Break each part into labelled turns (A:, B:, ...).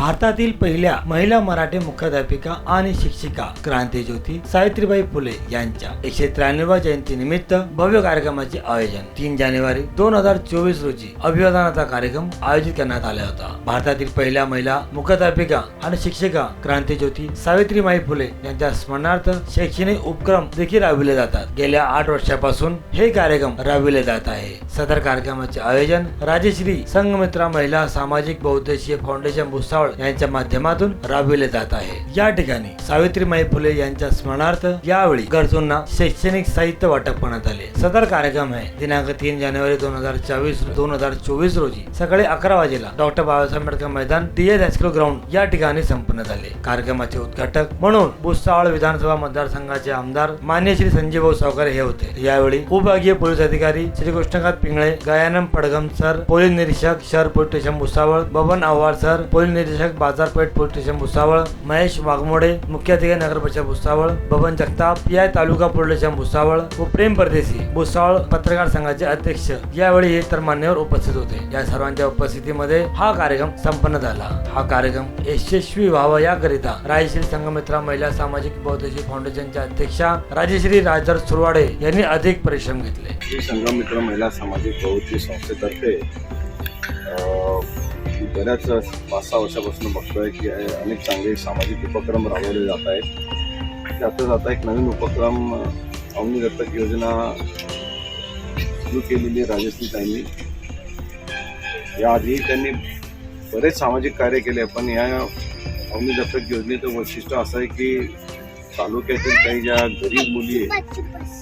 A: भारतातील पहिल्या महिला मराठी मुख्याध्यापिका आणि शिक्षिका क्रांतीज्योती सावित्रीबाई फुले यांच्या एकशे त्र्याण्णव जयंती निमित्त भव्य कार्यक्रमाचे आयोजन तीन जानेवारी दोन हजार चोवीस रोजी अभिवादनाचा कार्यक्रम आयोजित करण्यात आला होता. भारतातील पहिल्या महिला मुख्याध्यापिका आणि शिक्षिका क्रांतीज्योती सावित्रीबाई फुले यांच्या स्मरणार्थ शैक्षणिक उपक्रम देखील राबविले जातात. गेल्या आठ वर्षापासून हे कार्यक्रम राबविले जात आहे. सदर कार्यक्रमाचे आयोजन राजश्री संघमित्रा महिला सामाजिक बहुद्देशीय फाउंडेशन भुसावळ यांच्या माध्यमातून राबविले जात आहे. या ठिकाणी सावित्रीमाई फुले यांच्या स्मरणार्थ यावेळी गरजूंना शैक्षणिक साहित्य वाटप करण्यात आले. सदर कार्यक्रम आहे. दिनांक तीन जानेवारी दोन हजार चोवीस दोन हजार चोवीस रोजी सकाळी अकरा वाजेला डॉक्टर बाबासाहेब आंबेडकर मैदान डी हायस्कूल ग्राउंड या ठिकाणी संपन्न झाले. कार्यक्रमाचे उद्घाटक म्हणून भुसावळ विधानसभा मतदारसंघाचे आमदार मान्य श्री संजय भाऊ सावकर हे होते. यावेळी उपभागीय पोलीस अधिकारी श्री कृष्णकांत पिंगळे गयानम पडगम सर पोलीस निरीक्षक शहर police station Bhusawal Baban Awhad sir police निरीक्षक बाजारपेठ पोलीस स्टेशन भुसावळ महेश वाघमोडे मुख्य अधिकारी नगर परिषद भुसावळ बबन जगताप पी तालुका पोलीस स्टेशन भुसावळ व प्रेम परदेशी भुसावळ पत्रकार संघाचे अध्यक्ष. यावेळी हे तर मान्यवर उपस्थित होते. या सर्वांच्या उपस्थितीमध्ये हा कार्यक्रम संपन्न झाला. हा कार्यक्रम यशस्वी व्हावा याकरिता रायश्री संघमित्रा महिला सामाजिक बौद्धिक फाउंडेशनच्या अध्यक्षा राजश्री राजर सुरवाडे यांनी अधिक परिश्रम घेतले.
B: संघमित्र संगमित्र महिला सामाजिक प्रवृत्ती संस्थेतर्फे बऱ्याच पाच सहा वर्षापासून बघतोय की अनेक चांगले सामाजिक उपक्रम राबवले जात आहेत. त्यातच आता एक नवीन उपक्रम अवनी दत्तक योजना सुरू केलेली आहे राजश्री ताईंनी. याआधी त्यांनी बरेच सामाजिक कार्य केले पण या अवनी दत्तक योजनेचं वैशिष्ट्य असं आहे की तालुक्यातील काही ज्या गरीब मुली आहेत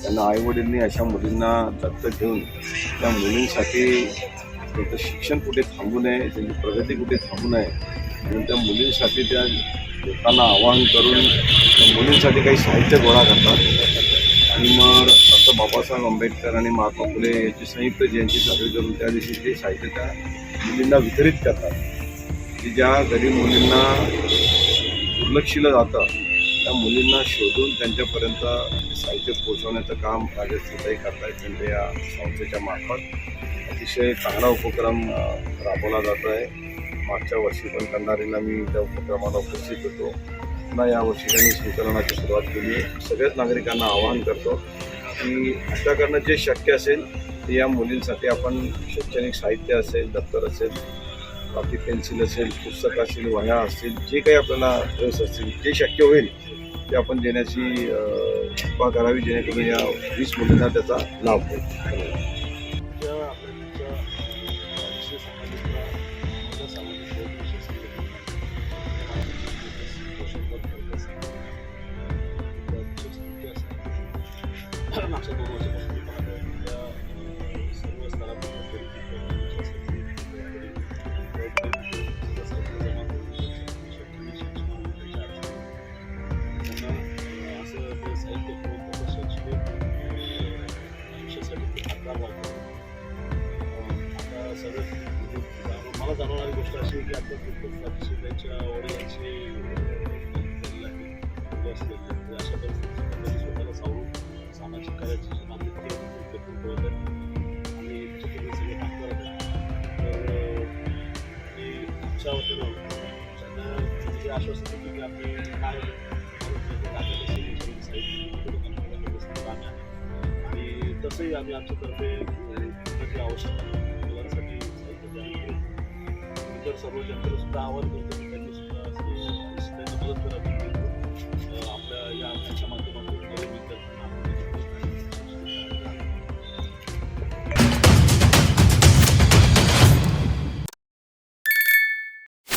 B: त्यांना आईवडिलांनी अशा मुलींना दत्तक घेऊन त्या मुलींसाठी त्यांचं शिक्षण कुठे थांबू नये त्यांची प्रगती कुठे थांबू नये म्हणून त्या मुलींसाठी त्या लोकांना आवाहन करून त्या मुलींसाठी काही साहित्य गोळा करतात. आणि मग डॉक्टर बाबासाहेब आंबेडकर आणि महात्मा फुले यांची संयुक्त जयंती साजरी करून त्या दिवशी ते साहित्य त्या मुलींना वितरित करतात. की ज्या गरीब मुलींना दुर्लक्षिलं जातं त्या मुलींना शोधून त्यांच्यापर्यंत साहित्य पोहोचवण्याचं काम राजस्थानताई करतायत त्यांच्या या संस्थेच्या मार्फत. अतिशय चांगला उपक्रम राबवला जातो आहे मागच्या वर्षी पण कंधारीला मी त्या उपक्रमाला उपस्थित होतो. पुन्हा यावर्षी त्यांनी स्वीकरणाची सुरुवात केली. आहे सगळ्याच नागरिकांना आवाहन करतो की करणं जे शक्य असेल ते या मुलींसाठी आपण शैक्षणिक साहित्य असेल दप्तर असेल बाकी पेन्सिल असेल पुस्तक असेल वह्या असतील जे काही आपल्याला ड्रेस असतील जे शक्य होईल ते आपण देण्याची कृपा करावी जेणेकरून या वीस मुलींना त्याचा लाभ होईल.
C: मला जाणवणारी गोष्ट अशी आहे की आता प्रत्येक राजशिकाच्या वडिलांची झालेली आहे मुलं असलेली आहेत. तर अशा परिस्थितीत त्यांनी स्वतःला मार्गदर्शन करायची जी काय तसंही आम्ही आमच्यातर्फे जे आवश्यक मुलांसाठी साहित्य सर्व जनतेला सुद्धा करतो त्यांनी सुद्धा मदत करावी आपल्या या माध्यमातून